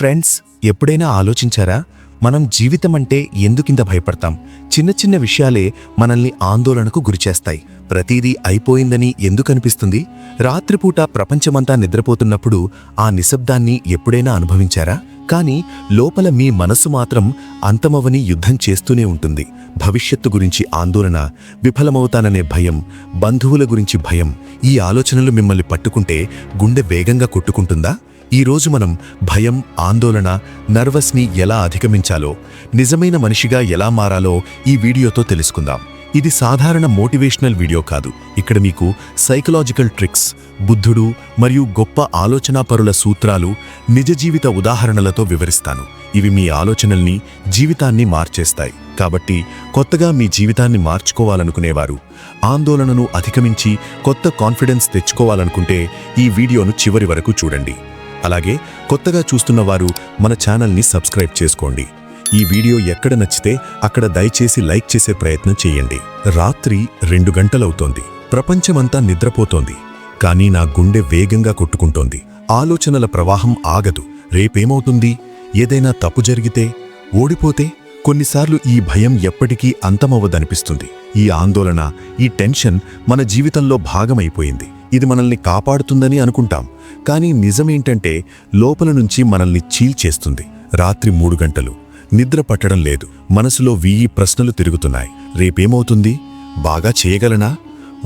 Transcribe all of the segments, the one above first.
Friends ఎప్పుడైనా ఆలోచించారా? మనం జీవితం అంటే ఎందుకింత భయపడతాం? చిన్న చిన్న విషయాలే మనల్ని ఆందోళనకు గురిచేస్తాయి. ప్రతిదీ అయిపోయిందని ఎందుకనిపిస్తుంది? రాత్రిపూట ప్రపంచమంతా నిద్రపోతున్నప్పుడు ఆ నిశ్శబ్దాన్ని ఎప్పుడైనా అనుభవించారా? కానీ లోపల మీ మనసు మాత్రం అంతమవని యుద్ధం చేస్తూనే ఉంటుంది. భవిష్యత్తు గురించి ఆందోళన విఫలమవుతాననే భయం బంధువుల గురించి భయం ఈ ఆలోచనలు మిమ్మల్ని పట్టుకుంటే గుండె వేగంగా కొట్టుకుంటుందా? ఈ రోజు మనం భయం ఆందోళన నర్వస్ని ఎలా అధిగమించాలో నిజమైన మనిషిగా ఎలా మారాలో ఈ వీడియోతో తెలుసుకుందాం. ఇది సాధారణ మోటివేషనల్ వీడియో కాదు. ఇక్కడ మీకు సైకలాజికల్ ట్రిక్స్ బుద్ధుడు మరియు గొప్ప ఆలోచనాపరుల సూత్రాలు నిజ జీవిత ఉదాహరణలతో వివరిస్తాను. ఇవి మీ ఆలోచనల్ని జీవితాన్ని మార్చేస్తాయి. కాబట్టి కొత్తగా మీ జీవితాన్ని మార్చుకోవాలనుకునేవారు ఆందోళనను అధిగమించి కొత్త కాన్ఫిడెన్స్ తెచ్చుకోవాలనుకుంటే ఈ వీడియోను చివరి వరకు చూడండి. అలాగే కొత్తగా చూస్తున్న వారు మన ఛానల్ని సబ్స్క్రైబ్ చేసుకోండి. ఈ వీడియో ఎక్కడ నచ్చితే అక్కడ దయచేసి లైక్ చేసే ప్రయత్నం చేయండి. రాత్రి రెండు గంటలవుతోంది. ప్రపంచమంతా నిద్రపోతోంది. కానీ నా గుండె వేగంగా కొట్టుకుంటోంది. ఆలోచనల ప్రవాహం ఆగదు. రేపేమవుతుంది? ఏదైనా తప్పు జరిగితే? ఓడిపోతే? కొన్నిసార్లు ఈ భయం ఎప్పటికీ అంతమవ్వదనిపిస్తుంది. ఈ ఆందోళన ఈ టెన్షన్ మన జీవితంలో భాగమైపోయింది. ఇది మనల్ని కాపాడుతుందని అనుకుంటాం. కానీ నిజమేంటంటే లోపల నుంచి మనల్ని చీల్చేస్తుంది. రాత్రి మూడు గంటలు. నిద్ర పట్టడం లేదు. మనసులో వెయ్యి ప్రశ్నలు తిరుగుతున్నాయి. రేపేమవుతుంది? బాగా చేయగలనా?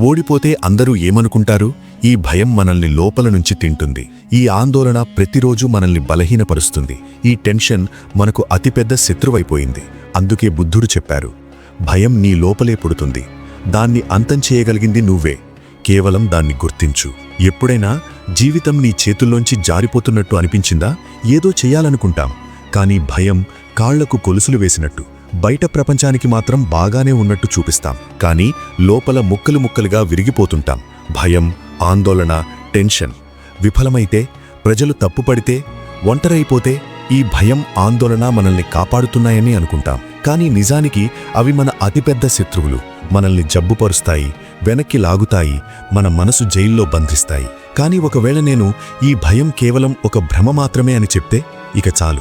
ఓడిపోతే అందరూ ఏమనుకుంటారు? ఈ భయం మనల్ని లోపల నుంచి తింటుంది. ఈ ఆందోళన ప్రతిరోజు మనల్ని బలహీనపరుస్తుంది. ఈ టెన్షన్ మనకు అతిపెద్ద శత్రువైపోయింది. అందుకే బుద్ధుడు చెప్పారు భయం నీ లోపలే పుడుతుంది. దాన్ని అంతం చేయగలిగింది నువ్వే. కేవలం దాన్ని గుర్తించు. ఎప్పుడైనా జీవితం నీ చేతుల్లోంచి జారిపోతున్నట్టు అనిపించిందా? ఏదో చెయ్యాలనుకుంటాం కానీ భయం కాళ్ళకు కొలుసులు వేసినట్టు బయట ప్రపంచానికి మాత్రం బాగానే ఉన్నట్టు చూపిస్తాం. కానీ లోపల ముక్కలు ముక్కలుగా విరిగిపోతుంటాం. భయం ఆందోళన టెన్షన్ విఫలమైతే ప్రజలు తప్పుపడితే ఒంటరైపోతే ఈ భయం ఆందోళన మనల్ని కాపాడుతున్నాయని అనుకుంటాం. కానీ నిజానికి అవి మన అతిపెద్ద శత్రువులు. మనల్ని జబ్బుపరుస్తాయి వెనక్కి లాగుతాయి మన మనసు జైల్లో బంధిస్తాయి. కానీ ఒకవేళ నేను ఈ భయం కేవలం ఒక భ్రమ మాత్రమే అని చెప్తే ఇక చాలు.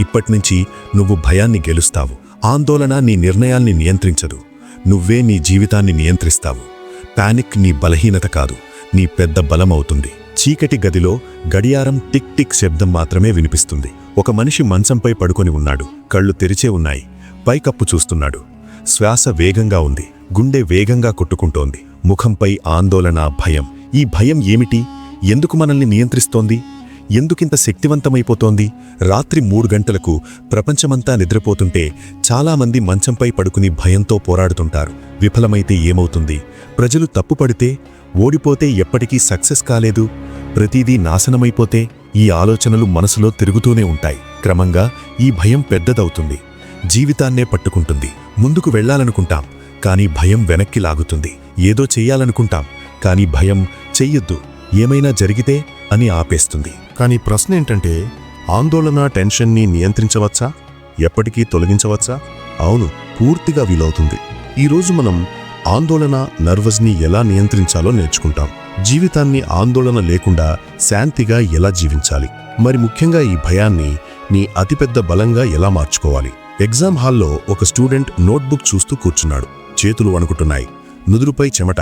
ఇప్పటినుంచి నువ్వు భయాన్ని గెలుస్తావు. ఆందోళన నీ నిర్ణయాల్ని నియంత్రించదు. నువ్వే నీ జీవితాన్ని నియంత్రిస్తావు. పానిక్ నీ బలహీనత కాదు నీ పెద్ద బలమవుతుంది. చీకటి గదిలో గడియారం టిక్ టిక్ శబ్దం మాత్రమే వినిపిస్తుంది. ఒక మనిషి మంచంపై పడుకొని ఉన్నాడు. కళ్ళు తెరిచే ఉన్నాయి. పైకప్పు చూస్తున్నాడు. శ్వాస వేగంగా ఉంది. గుండె వేగంగా కొట్టుకుంటోంది. ముఖంపై ఆందోళన భయం. ఈ భయం ఏమిటి? ఎందుకు మనల్ని నియంత్రిస్తోంది? ఎందుకింత శక్తివంతమైపోతోంది? రాత్రి మూడు గంటలకు ప్రపంచమంతా నిద్రపోతుంటే చాలామంది మంచంపై పడుకుని భయంతో పోరాడుతుంటారు. విఫలమైతే ఏమవుతుంది? ప్రజలు తప్పుపడితే? ఓడిపోతే ఎప్పటికీ సక్సెస్ కాలేదు? ప్రతిదీ నాశనమైపోతే? ఈ ఆలోచనలు మనసులో తిరుగుతూనే ఉంటాయి. క్రమంగా ఈ భయం పెద్దదవుతుంది. జీవితాన్నే పట్టుకుంటుంది. ముందుకు వెళ్ళాలనుకుంటాం కానీ భయం వెనక్కి లాగుతుంది. ఏదో చెయ్యాలనుకుంటాం కానీ భయం చెయ్యొద్దు. ఏమైనా జరిగితే అని ఆపేస్తుంది. కానీ ప్రశ్న ఏంటంటే ఆందోళన టెన్షన్ని నియంత్రించవచ్చా? ఎప్పటికీ తొలగించవచ్చా? అవును పూర్తిగా వీలవుతుంది. ఈరోజు మనం ఆందోళన నర్వస్ని ఎలా నియంత్రించాలో నేర్చుకుంటాం. జీవితాన్ని ఆందోళన లేకుండా శాంతిగా ఎలా జీవించాలి? మరి ముఖ్యంగా ఈ భయాన్ని నీ అతిపెద్ద బలంగా ఎలా మార్చుకోవాలి? ఎగ్జామ్ హాల్లో ఒక స్టూడెంట్ నోట్బుక్ చూస్తూ కూర్చున్నాడు. చేతులు వణుకుతున్నాయి. నుదురుపై చెమట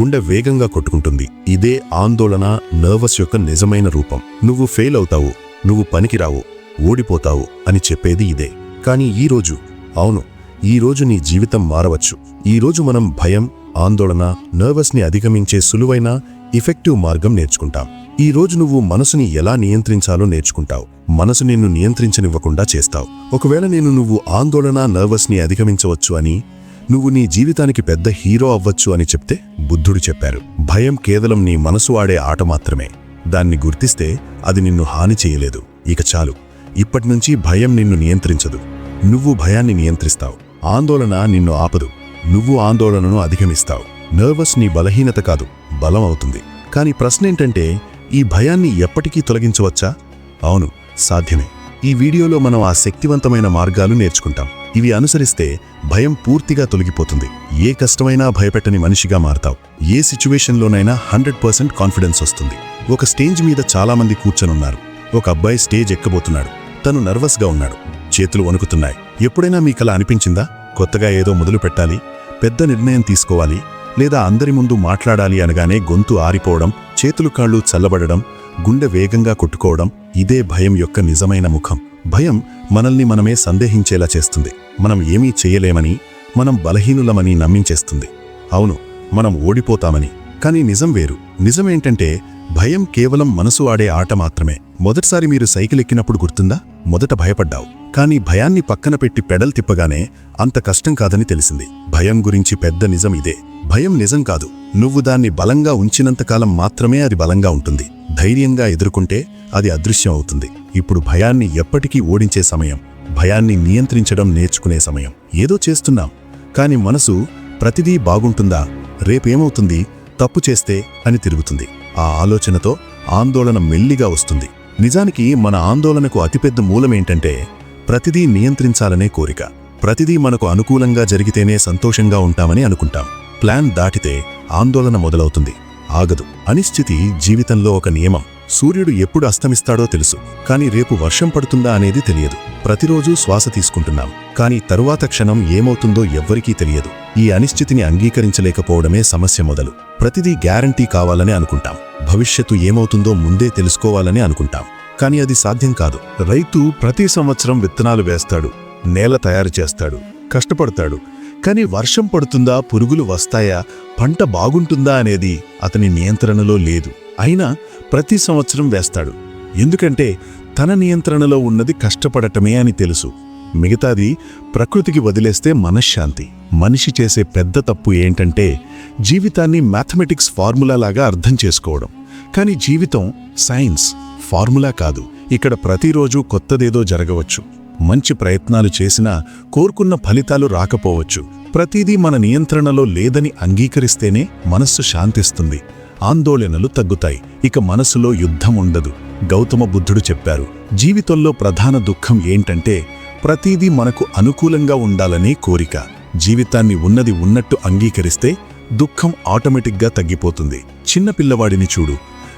గుండె వేగంగా కొట్టుకుంటుంది. ఇదే ఆందోళన నర్వస్ యొక్క నిజమైన రూపం. నువ్వు ఫెయిల్ అవుతావు. నువ్వు పనికిరావు. ఓడిపోతావు అని చెప్పేది ఇదే. కానీ ఈ రోజు అవును ఈ రోజు నీ జీవితం మారవచ్చు. ఈ రోజు మనం భయం ఆందోళన నర్వస్ని అధిగమించే సులువైన ఇఫెక్టివ్ మార్గం నేర్చుకుంటాం. ఈ రోజు నువ్వు మనసుని ఎలా నియంత్రించాలో నేర్చుకుంటావు. మనసు నిన్ను నియంత్రించనివ్వకుండా చేస్తావు. ఒకవేళ నేను నువ్వు ఆందోళన నర్వస్ని అధిగమించవచ్చు అని నువ్వు నీ జీవితానికి పెద్ద హీరో అవ్వచ్చు అని చెప్తే బుద్ధుడు చెప్పారు. భయం కేవలం నీ మనసు ఆడే ఆట మాత్రమే. దాన్ని గుర్తిస్తే అది నిన్ను హాని చేయలేదు. ఇక చాలు. ఇప్పటినుంచి భయం నిన్ను నియంత్రించదు. నువ్వు భయాన్ని నియంత్రిస్తావు. ఆందోళన నిన్ను ఆపదు. నువ్వు ఆందోళనను అధిగమిస్తావు. నర్వస్ నీ బలహీనత కాదు బలం అవుతుంది కానీ ప్రశ్నేంటంటే ఈ భయాన్ని ఎప్పటికీ తొలగించవచ్చా? అవును సాధ్యమే. ఈ వీడియోలో మనం ఆ శక్తివంతమైన మార్గాలు నేర్చుకుంటాం. ఇవి అనుసరిస్తే భయం పూర్తిగా తొలగిపోతుంది. ఏ కష్టమైనా భయపెట్టని మనిషిగా మారతావు. ఏ సిచ్యువేషన్లోనైనా హండ్రెడ్ పర్సెంట్ కాన్ఫిడెన్స్ వస్తుంది. ఒక స్టేజ్ మీద చాలామంది కూర్చొనున్నారు. ఒక అబ్బాయి స్టేజ్ ఎక్కబోతున్నాడు. తను నర్వస్గా ఉన్నాడు. చేతులు వణుకుతున్నాయి. ఎప్పుడైనా మీకలా అనిపించిందా? కొత్తగా ఏదో మొదలు పెట్టాలి పెద్ద నిర్ణయం తీసుకోవాలి లేదా అందరి ముందు మాట్లాడాలి అనగానే గొంతు ఆరిపోవడం చేతులు కాళ్ళు చల్లబడడం గుండె వేగంగా కొట్టుకోవడం ఇదే భయం యొక్క నిజమైన ముఖం. భయం మనల్ని మనమే సందేహించేలా చేస్తుంది. మనం ఏమీ చేయలేమని మనం బలహీనులమని నమ్మించేస్తుంది. అవును మనం ఓడిపోతామని. కానీ నిజం వేరు. నిజమేంటంటే భయం కేవలం మనసు ఆడే ఆట మాత్రమే. మొదటిసారి మీరు సైకిల్ ఎక్కినప్పుడు గుర్తుందా? మొదట భయపడ్డావు. కానీ భయాన్ని పక్కన పెట్టి పెడల్ తిప్పగానే అంత కష్టం కాదని తెలిసింది. భయం గురించి పెద్ద నిజం ఇదే. భయం నిజం కాదు. నువ్వు దాన్ని బలంగా ఉంచినంతకాలం మాత్రమే అది బలంగా ఉంటుంది. ధైర్యంగా ఎదుర్కొంటే అది అదృశ్యం అవుతుంది. ఇప్పుడు భయాన్ని ఎప్పటికీ ఓడించే సమయం. భయాన్ని నియంత్రించడం నేర్చుకునే సమయం. ఏదో చేస్తున్నాం. కాని మనసు ప్రతిదీ బాగుంటుందా? రేపేమవుతుంది? తప్పు చేస్తే అని తిరుగుతుంది. ఆ ఆలోచనతో ఆందోళన మెల్లిగా వస్తుంది. నిజానికి మన ఆందోళనకు అతిపెద్ద మూలమేంటంటే ప్రతిదీ నియంత్రించాలనే కోరిక. ప్రతిదీ మనకు అనుకూలంగా జరిగితేనే సంతోషంగా ఉంటామని అనుకుంటాం. ప్లాన్ దాటితే ఆందోళన మొదలవుతుంది. ఆగదు. అనిశ్చితి జీవితంలో ఒక నియమం. సూర్యుడు ఎప్పుడు అస్తమిస్తాడో తెలుసు. కానీ రేపు వర్షం పడుతుందా అనేది తెలియదు. ప్రతిరోజూ శ్వాస తీసుకుంటున్నాం. కానీ తరువాత క్షణం ఏమవుతుందో ఎవ్వరికీ తెలియదు. ఈ అనిశ్చితిని అంగీకరించలేకపోవడమే సమస్య మొదలు. ప్రతిదీ గ్యారంటీ కావాలని అనుకుంటాం. భవిష్యత్తు ఏమవుతుందో ముందే తెలుసుకోవాలని అనుకుంటాం. కానీ అది సాధ్యం కాదు. రైతు ప్రతి సంవత్సరం విత్తనాలు వేస్తాడు. నేల తయారు చేస్తాడు. కష్టపడతాడు. కానీ వర్షం పడుతుందా పురుగులు వస్తాయా పంట బాగుంటుందా అనేది అతని నియంత్రణలో లేదు. అయినా ప్రతి సంవత్సరం వేస్తాడు. ఎందుకంటే తన నియంత్రణలో ఉన్నది కష్టపడటమే అని తెలుసు. మిగతాది ప్రకృతికి వదిలేస్తే మనశ్శాంతి. మనిషి చేసే పెద్ద తప్పు ఏంటంటే జీవితాన్ని మ్యాథమెటిక్స్ ఫార్ములాలాగా అర్థం చేసుకోవడం. కానీ జీవితం సైన్స్ ఫార్ములా కాదు. ఇక్కడ ప్రతిరోజు కొత్తదేదో జరగవచ్చు. మంచి ప్రయత్నాలు చేసినా కోరుకున్న ఫలితాలు రాకపోవచ్చు. ప్రతిదీ మన నియంత్రణలో లేదని అంగీకరిస్తేనే మనస్సు శాంతిస్తుంది. ఆందోళనలు తగ్గుతాయి. ఇక మనసులో యుద్ధం ఉండదు. గౌతమ బుద్ధుడు చెప్పారు జీవితంలో ప్రధాన దుఃఖం ఏంటంటే ప్రతిదీ మనకు అనుకూలంగా ఉండాలనే కోరిక. జీవితాన్ని ఉన్నది ఉన్నట్టు అంగీకరిస్తే దుఃఖం ఆటోమేటిక్గా తగ్గిపోతుంది. చిన్న పిల్లవాడిని చూడు.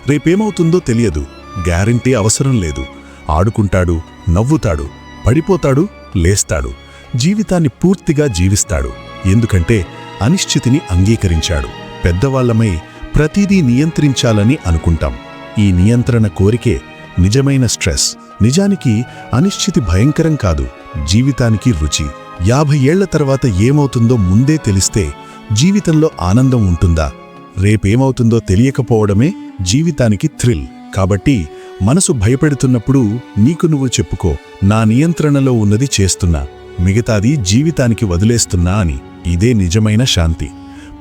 రేపేమవుతుందో తెలియదు. గ్యారంటీ అవసరం లేదు. ఆడుకుంటాడు నవ్వుతాడు. పడిపోతాడు లేస్తాడు. జీవితాన్ని పూర్తిగా జీవిస్తాడు. ఎందుకంటే అనిశ్చితిని అంగీకరించాడు. పెద్దవాళ్ళమై ప్రతిదీ నియంత్రించాలని అనుకుంటాం. ఈ నియంత్రణ కోరికే నిజమైన స్ట్రెస్. నిజానికి అనిశ్చితి భయంకరం కాదు. జీవితానికి రుచి. యాభై ఏళ్ళ తర్వాత ఏమవుతుందో ముందే తెలిస్తే జీవితంలో ఆనందం ఉంటుందా? రేపేమవుతుందో తెలియకపోవడమే జీవితానికి థ్రిల్. కాబట్టి మనసు భయపెడుతున్నప్పుడు నీకు నువ్వు చెప్పుకో నా నియంత్రణలో ఉన్నది చేస్తున్నా మిగతాది జీవితానికి వదిలేస్తున్నా అని. ఇదే నిజమైన శాంతి.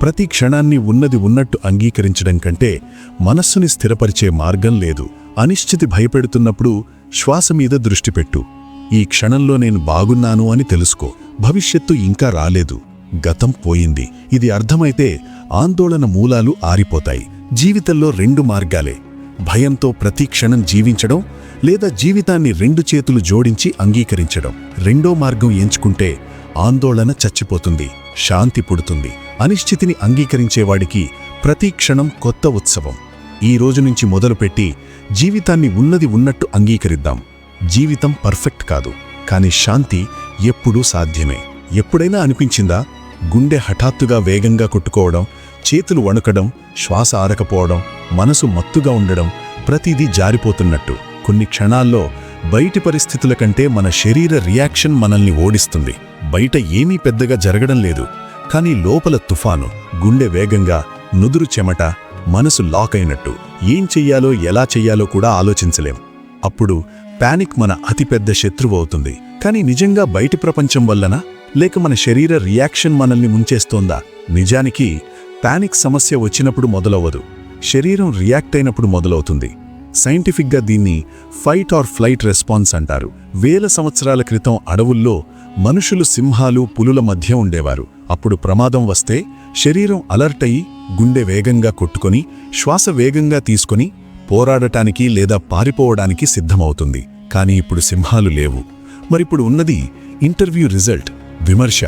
ప్రతి క్షణాన్ని ఉన్నది ఉన్నట్టు అంగీకరించడం కంటే మనస్సుని స్థిరపరిచే మార్గం లేదు. అనిశ్చితి భయపెడుతున్నప్పుడు శ్వాస మీద దృష్టి పెట్టు. ఈ క్షణంలో నేను బాగున్నాను అని తెలుసుకో. భవిష్యత్తు ఇంకా రాలేదు. గతం పోయింది. ఇది అర్థమైతే ఆందోళన మూలాలు ఆరిపోతాయి. జీవితంలో రెండు మార్గాలే. భయంతో ప్రతి క్షణం జీవించడం లేదా జీవితాన్ని రెండు చేతులు జోడించి అంగీకరించడం. రెండో మార్గం ఎంచుకుంటే ఆందోళన చచ్చిపోతుంది శాంతి పుడుతుంది. అనిశ్చితిని అంగీకరించేవాడికి ప్రతి క్షణం కొత్త ఉత్సవం. ఈ రోజు నుంచి మొదలుపెట్టి జీవితాన్ని ఉన్నది ఉన్నట్టు అంగీకరిద్దాం. జీవితం పర్ఫెక్ట్ కాదు కానీ శాంతి ఎప్పుడూ సాధ్యమే. ఎప్పుడైనా అనిపించిందా? గుండె హఠాత్తుగా వేగంగా కొట్టుకోవడం చేతులు వణుకడం శ్వాస ఆరకపోవడం మనసు మత్తుగా ఉండడం ప్రతిదీ జారిపోతున్నట్టు. కొన్ని క్షణాల్లో బయటి పరిస్థితుల కంటే మన శరీర రియాక్షన్ మనల్ని ఓడిస్తుంది. బయట ఏమీ పెద్దగా జరగడం లేదు. కానీ లోపల తుఫాను గుండె వేగంగా నుదురు చెమట మనసు లాక్ అయినట్టు. ఏం చెయ్యాలో ఎలా చెయ్యాలో కూడా ఆలోచించలేం. అప్పుడు పానిక్ మన అతిపెద్ద శత్రువు అవుతుంది. కానీ నిజంగా బయటి ప్రపంచం వల్లనా? లేక మన శరీర రియాక్షన్ మనల్ని ముంచేస్తోందా? నిజానికి పానిక్ సమస్య వచ్చినప్పుడు మొదలవ్వదు. శరీరం రియాక్ట్ అయినప్పుడు మొదలవుతుంది. సైంటిఫిక్గా దీన్ని ఫైట్ ఆర్ ఫ్లైట్ రెస్పాన్స్ అంటారు. వేల సంవత్సరాల క్రితం అడవుల్లో మనుషులు సింహాలు పులుల మధ్య ఉండేవారు. అప్పుడు ప్రమాదం వస్తే శరీరం అలర్ట్ అయి గుండె వేగంగా కొట్టుకొని శ్వాస వేగంగా తీసుకొని పోరాడటానికి లేదా పారిపోవడానికి సిద్ధమవుతుంది. కానీ ఇప్పుడు సింహాలు లేవు. మరిప్పుడు ఉన్నది ఇంటర్వ్యూ రిజల్ట్ విమర్శ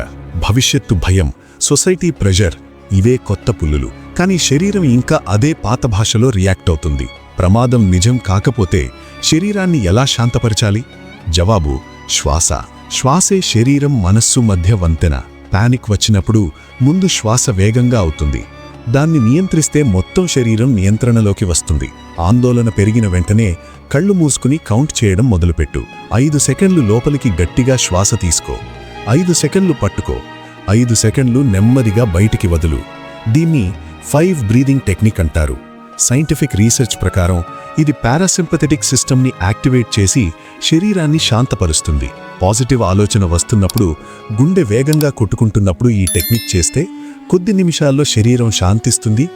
భవిష్యత్తు భయం సొసైటీ ప్రెషర్ ఇవే కొత్త పుల్లులు కానీ శరీరం ఇంకా అదే పాత భాషలో రియాక్ట్ అవుతుంది. ప్రమాదం నిజం కాకపోతే శరీరాన్ని ఎలా శాంతపరచాలి? జవాబు శ్వాస. శ్వాసే శరీరం మనస్సు మధ్య వంతెన. పానిక్ వచ్చినప్పుడు ముందు శ్వాస వేగంగా అవుతుంది. దాన్ని నియంత్రిస్తే మొత్తం శరీరం నియంత్రణలోకి వస్తుంది. ఆందోళన పెరిగిన వెంటనే కళ్ళు మూసుకుని కౌంట్ చేయడం మొదలుపెట్టు. ఐదు సెకండ్లు లోపలికి గట్టిగా శ్వాస తీసుకో. ఐదు సెకండ్లు పట్టుకో. ఐదు సెకండ్లు నెమ్మదిగా బయటికి వదులు. దీన్ని ఫైవ్ బ్రీదింగ్ టెక్నిక్ అంటారు. సైంటిఫిక్ రీసెర్చ్ ప్రకారం ఇది పారాసింపథెటిక్ సిస్టమ్ని యాక్టివేట్ చేసి శరీరాన్ని శాంతపరుస్తుంది. పాజిటివ్ ఆలోచన వస్తున్నప్పుడు గుండె వేగంగా కొట్టుకుంటున్నప్పుడు ఈ టెక్నిక్ చేస్తే కొద్ది నిమిషాల్లో శరీరం శాంతిస్తుంది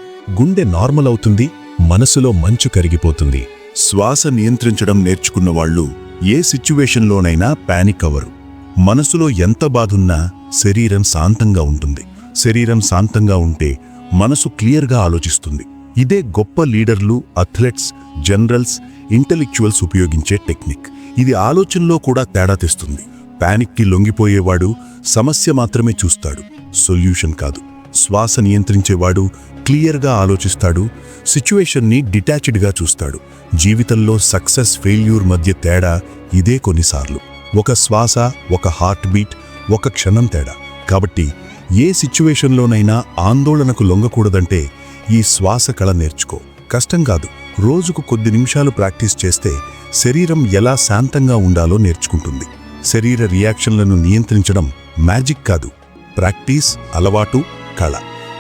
గుండె నార్మల్ అవుతుంది మనసులో మంచు కరిగిపోతుంది. శ్వాస నియంత్రించడం నేర్చుకున్న వాళ్ళు ఏ సిచ్యువేషన్లోనైనా పానిక్ అవ్వరు. మనసులో ఎంత బాధున్నా శరీరం శాంతంగా ఉంటుంది. శరీరం శాంతంగా ఉంటే మనసు క్లియర్గా ఆలోచిస్తుంది. ఇదే గొప్ప లీడర్లు అథ్లెట్స్ జనరల్స్ ఇంటెలెక్చువల్స్ ఉపయోగించే టెక్నిక్. ఇది ఆలోచనలో కూడా తేడా తెస్తుంది. ప్యానిక్కి లొంగిపోయేవాడు సమస్య మాత్రమే చూస్తాడు. సొల్యూషన్ కాదు. శ్వాస నియంత్రించేవాడు క్లియర్గా ఆలోచిస్తాడు. సిచ్యువేషన్ని డిటాచ్డ్గా చూస్తాడు. జీవితంలో సక్సెస్ ఫెయిల్యూర్ మధ్య తేడా ఇదే కొన్నిసార్లు. ఒక శ్వాస ఒక హార్ట్ బీట్ ఒక క్షణం తేడా. కాబట్టి ఏ సిచ్యువేషన్లోనైనా ఆందోళనకు లొంగకూడదంటే ఈ శ్వాస కళ నేర్చుకో. కష్టం కాదు. రోజుకు కొద్ది నిమిషాలు ప్రాక్టీస్ చేస్తే శరీరం ఎలా శాంతంగా ఉండాలో నేర్చుకుంటుంది. శరీర రియాక్షన్లను నియంత్రించడం మ్యాజిక్ కాదు. ప్రాక్టీస్ అలవాటు కళ.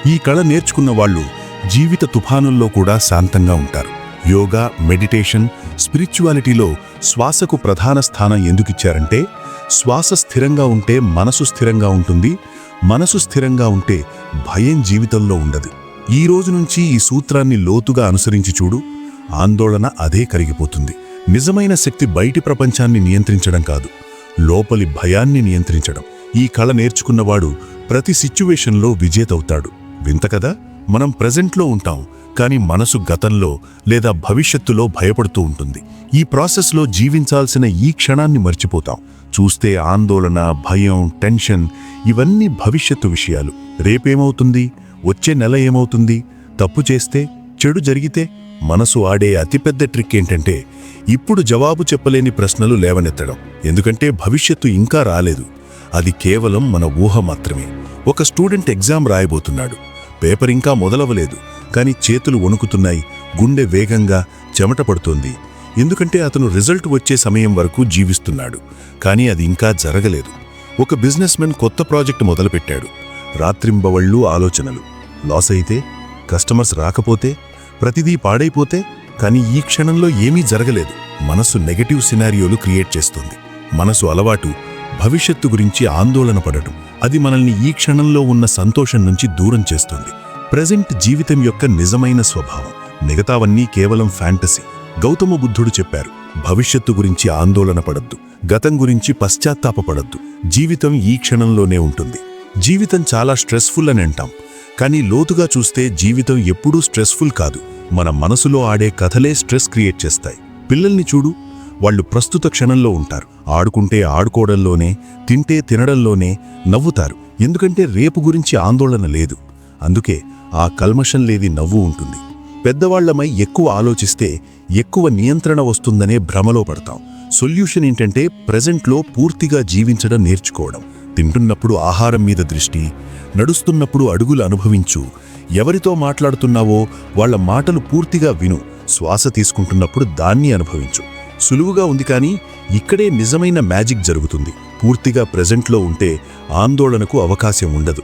ఈ కళ నేర్చుకున్న వాళ్ళు జీవిత తుఫానుల్లో కూడా శాంతంగా ఉంటారు. యోగా మెడిటేషన్ స్పిరిచువాలిటీలో శ్వాసకు ప్రధాన స్థానం ఎందుకిచ్చారంటే శ్వాస స్థిరంగా ఉంటే మనసు స్థిరంగా ఉంటుంది మనసు స్థిరంగా ఉంటే భయం జీవితంలో ఉండదు. ఈ రోజు నుంచి ఈ సూత్రాన్ని లోతుగా అనుసరించి చూడు ఆందోళన అదే కరిగిపోతుంది. నిజమైన శక్తి బయటి ప్రపంచాన్ని నియంత్రించడం కాదు లోపలి భయాన్ని నియంత్రించడం. ఈ కళ నేర్చుకున్నవాడు ప్రతి సిచ్యువేషన్లో విజేతవుతాడు. వింత కదా? మనం ప్రెజెంట్లో ఉంటాం కానీ మనసు గతంలో లేదా భవిష్యత్తులో భయపడుతూ ఉంటుంది. ఈ ప్రాసెస్లో జీవించాల్సిన ఈ క్షణాన్ని మర్చిపోతాం. చూస్తే ఆందోళన భయం టెన్షన్ ఇవన్నీ భవిష్యత్తు విషయాలు. రేపేమవుతుంది? వచ్చే నెల ఏమవుతుంది? తప్పు చేస్తే చెడు జరిగితే మనసు ఆడే అతిపెద్ద ట్రిక్ ఏంటంటే ఇప్పుడు జవాబు చెప్పలేని ప్రశ్నలు లేవనెత్తడం. ఎందుకంటే భవిష్యత్తు ఇంకా రాలేదు. అది కేవలం మన ఊహ మాత్రమే. ఒక స్టూడెంట్ ఎగ్జామ్ రాయబోతున్నాడు. పేపర్ ఇంకా మొదలవలేదు కానీ చేతులు వణుకుతున్నాయి. గుండె వేగంగా చెమట పడుతోంది. ఎందుకంటే అతను రిజల్ట్ వచ్చే సమయం వరకు జీవిస్తున్నాడు. కానీ అది ఇంకా జరగలేదు. ఒక బిజినెస్ మెన్ కొత్త ప్రాజెక్ట్ మొదలుపెట్టాడు. రాత్రింబవళ్ళు ఆలోచనలు. లాస్ అయితే కస్టమర్స్ రాకపోతే ప్రతిదీ పాడైపోతే కానీ ఈ క్షణంలో ఏమీ జరగలేదు. మనసు నెగటివ్ సినారియోలు క్రియేట్ చేస్తుంది. మనసు అలవాటు భవిష్యత్తు గురించి ఆందోళన పడటం. అది మనల్ని ఈ క్షణంలో ఉన్న సంతోషం నుంచి దూరం చేస్తుంది. ప్రజెంట్ జీవితం యొక్క నిజమైన స్వభావం. మిగతావన్నీ కేవలం ఫ్యాంటసీ. గౌతమ బుద్ధుడు చెప్పారు భవిష్యత్తు గురించి ఆందోళన పడద్దు. గతం గురించి పశ్చాత్తాపపడద్దు. జీవితం ఈ క్షణంలోనే ఉంటుంది. జీవితం చాలా స్ట్రెస్ఫుల్ అని అంటాం. కానీ లోతుగా చూస్తే జీవితం ఎప్పుడూ స్ట్రెస్ఫుల్ కాదు. మన మనసులో ఆడే కథలే స్ట్రెస్ క్రియేట్ చేస్తాయి. పిల్లల్ని చూడు. వాళ్ళు ప్రస్తుత క్షణంలో ఉంటారు. ఆడుకుంటే ఆడుకోవడంలోనే తింటే తినడంలోనే నవ్వుతారు. ఎందుకంటే రేపు గురించి ఆందోళన లేదు. అందుకే ఆ కల్మషం లేని నవ్వు ఉంటుంది. పెద్దవాళ్ళమై ఎక్కువ ఆలోచిస్తే ఎక్కువ నియంత్రణ వస్తుందనే భ్రమలో పడతాం. సొల్యూషన్ ఏంటంటే ప్రెజెంట్లో పూర్తిగా జీవించడం నేర్చుకోవడం. తింటున్నప్పుడు ఆహారం మీద దృష్టి నడుస్తున్నప్పుడు అడుగులు అనుభవించు. ఎవరితో మాట్లాడుతున్నావో వాళ్ళ మాటలు పూర్తిగా విను. శ్వాస తీసుకుంటున్నప్పుడు దాన్ని అనుభవించు. సులువుగా ఉంది కానీ ఇక్కడే నిజమైన మ్యాజిక్ జరుగుతుంది. పూర్తిగా ప్రెజెంట్లో ఉంటే ఆందోళనకు అవకాశం ఉండదు.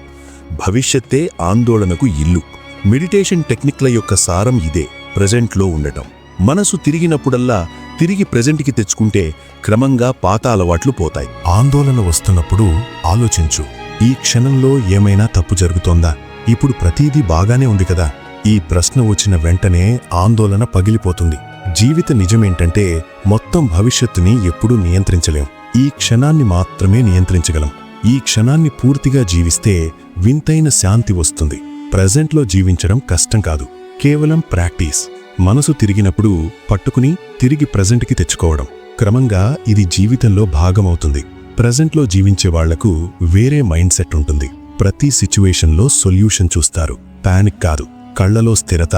భవిష్యత్తే ఆందోళనకు ఇల్లు. మెడిటేషన్ టెక్నిక్ల యొక్క సారం ఇదే ప్రెజెంట్లో ఉండటం. మనసు తిరిగినప్పుడల్లా తిరిగి ప్రెజెంట్కి తెచ్చుకుంటే క్రమంగా పాత అలవాట్లు పోతాయి. ఆందోళన వస్తున్నప్పుడు ఆలోచించు. ఈ క్షణంలో ఏమైనా తప్పు జరుగుతోందా? ఇప్పుడు ప్రతీదీ బాగానే ఉంది కదా. ఈ ప్రశ్న వచ్చిన వెంటనే ఆందోళన పగిలిపోతుంది. జీవిత నిజమేంటంటే మొత్తం భవిష్యత్తుని ఎప్పుడూ నియంత్రించలేం. ఈ క్షణాన్ని మాత్రమే నియంత్రించగలం. ఈ క్షణాన్ని పూర్తిగా జీవిస్తే వింతైన శాంతి వస్తుంది. ప్రెజెంట్లో జీవించడం కష్టం కాదు. కేవలం ప్రాక్టీస్. మనసు తిరిగినప్పుడు పట్టుకుని తిరిగి ప్రెజెంట్కి తెచ్చుకోవడం. క్రమంగా ఇది జీవితంలో భాగమవుతుంది. ప్రజెంట్లో జీవించే వాళ్ళకు వేరే మైండ్ సెట్ ఉంటుంది. ప్రతి సిచ్యువేషన్లో సొల్యూషన్ చూస్తారు. పానిక్ కాదు. కళ్ళలో స్థిరత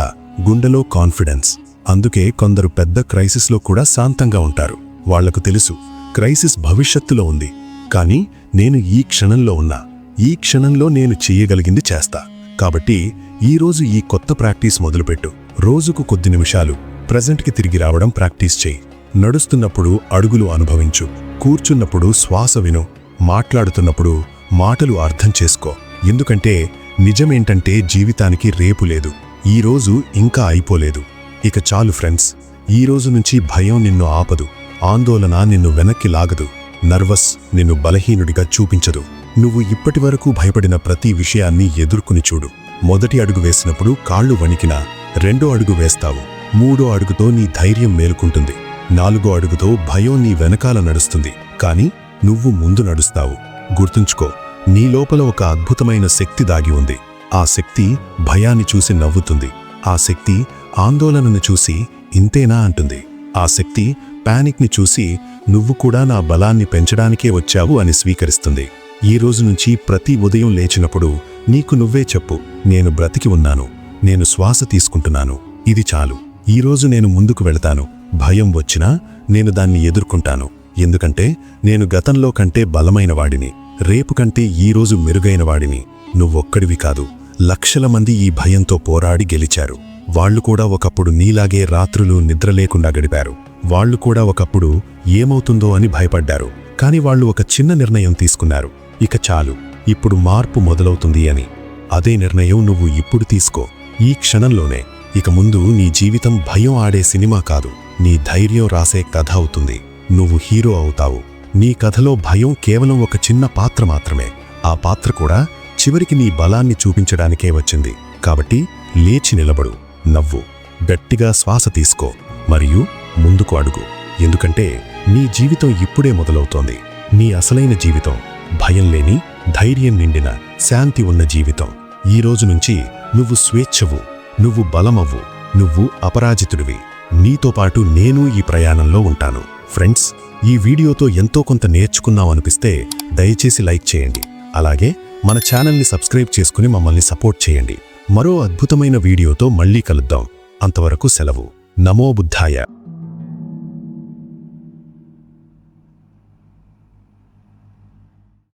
గుండెలో కాన్ఫిడెన్స్. అందుకే కొందరు పెద్ద క్రైసిస్లో కూడా శాంతంగా ఉంటారు. వాళ్ళకు తెలుసు క్రైసిస్ భవిష్యత్తులో ఉంది. కానీ నేను ఈ క్షణంలో ఉన్నా ఈ క్షణంలో నేను చెయ్యగలిగింది చేస్తా. కాబట్టి ఈరోజు ఈ కొత్త ప్రాక్టీస్ మొదలుపెట్టు. రోజుకు కొద్ది నిమిషాలు ప్రజెంట్కి తిరిగి రావడం ప్రాక్టీస్ చేయి. నడుస్తున్నప్పుడు అడుగులు అనుభవించు. కూర్చున్నప్పుడు శ్వాస విను. మాట్లాడుతున్నప్పుడు మాటలు అర్థం చేసుకో. ఎందుకంటే నిజమేంటంటే జీవితానికి రేపు లేదు. ఈ రోజు ఇంకా అయిపోలేదు. ఇక చాలు ఫ్రెండ్స్. ఈ రోజు నుంచి భయం నిన్ను ఆపదు. ఆందోళన నిన్ను వెనక్కి లాగదు. నర్వస్ నిన్ను బలహీనుడిగా చూపించదు. నువ్వు ఇప్పటివరకు భయపడిన ప్రతి విషయాన్ని ఎదుర్కొని చూడు. మొదటి అడుగు వేసినప్పుడు కాళ్ళు వణికినా రెండో అడుగు వేస్తావు. మూడో అడుగుతో నీ ధైర్యం మేలుకుంటుంది. నాలుగో అడుగుతో భయం నీ వెనకాల నడుస్తుంది. కాని నువ్వు ముందు నడుస్తావు. గుర్తుంచుకో నీ లోపల ఒక అద్భుతమైన శక్తి దాగి ఉంది. ఆ శక్తి భయాన్ని చూసి నవ్వుతుంది. ఆ శక్తి ఆందోళనను చూసి ఇంతేనా అంటుంది. ఆ శక్తి ప్యానిక్ని చూసి నువ్వు కూడా నా బలాన్ని పెంచడానికే వచ్చావు అని స్వీకరిస్తుంది. ఈ రోజు నుంచి ప్రతి ఉదయం లేచినప్పుడు నీకు నువ్వే చెప్పు నేను బ్రతికి ఉన్నాను నేను శ్వాస తీసుకుంటున్నాను ఇది చాలు. ఈ రోజు నేను ముందుకు వెళతాను భయం వచ్చినా నేను దాన్ని ఎదుర్కొంటాను ఎందుకంటే నేను గతంలో కంటే బలమైన వాడిని. రేపు కంటే ఈ రోజు మెరుగైన వాడిని నువ్వొక్కడివి కాదు. లక్షల మంది ఈ భయంతో పోరాడి గెలిచారు. వాళ్ళు కూడా ఒకప్పుడు నీలాగే రాత్రులు నిద్రలేకుండా గడిపారు. వాళ్ళు కూడా ఒకప్పుడు ఏమవుతుందో అని భయపడ్డారు. కాని వాళ్ళు ఒక చిన్న నిర్ణయం తీసుకున్నారు. ఇక చాలు. ఇప్పుడు మార్పు మొదలవుతుంది అని. అదే నిర్ణయం నువ్వు ఇప్పుడు తీసుకో. ఈ క్షణంలోనే. ఇక ముందు నీ జీవితం భయం ఆడే సినిమా కాదు. నీ ధైర్యం రాసే కథ అవుతుంది. నువ్వు హీరో అవుతావు. నీ కథలో భయం కేవలం ఒక చిన్న పాత్ర మాత్రమే. ఆ పాత్ర కూడా చివరికి నీ బలాన్ని చూపించడానికే వచ్చింది. కాబట్టి లేచి నిలబడు నవ్వు గట్టిగా శ్వాస తీసుకో మరియు ముందుకు అడుగు. ఎందుకంటే నీ జీవితం ఇప్పుడే మొదలవుతోంది. నీ అసలైన జీవితం భయం లేని ధైర్యం నిండిన శాంతి ఉన్న జీవితం. ఈ రోజు నుంచి నువ్వు స్వేచ్ఛవు నువ్వు బలమవ్వు నువ్వు అపరాజితుడివి. నీతో పాటు నేను ఈ ప్రయాణంలో ఉంటాను. ఫ్రెండ్స్ ఈ వీడియోతో ఎంతో కొంత నేర్చుకున్నామనిపిస్తే దయచేసి లైక్ చేయండి. అలాగే మన ఛానల్ని సబ్స్క్రైబ్ చేసుకుని మమ్మల్ని సపోర్ట్ చేయండి. మరో అద్భుతమైన వీడియోతో మళ్ళీ కలుద్దాం. అంతవరకు సెలవు. నమో బుద్ధాయ.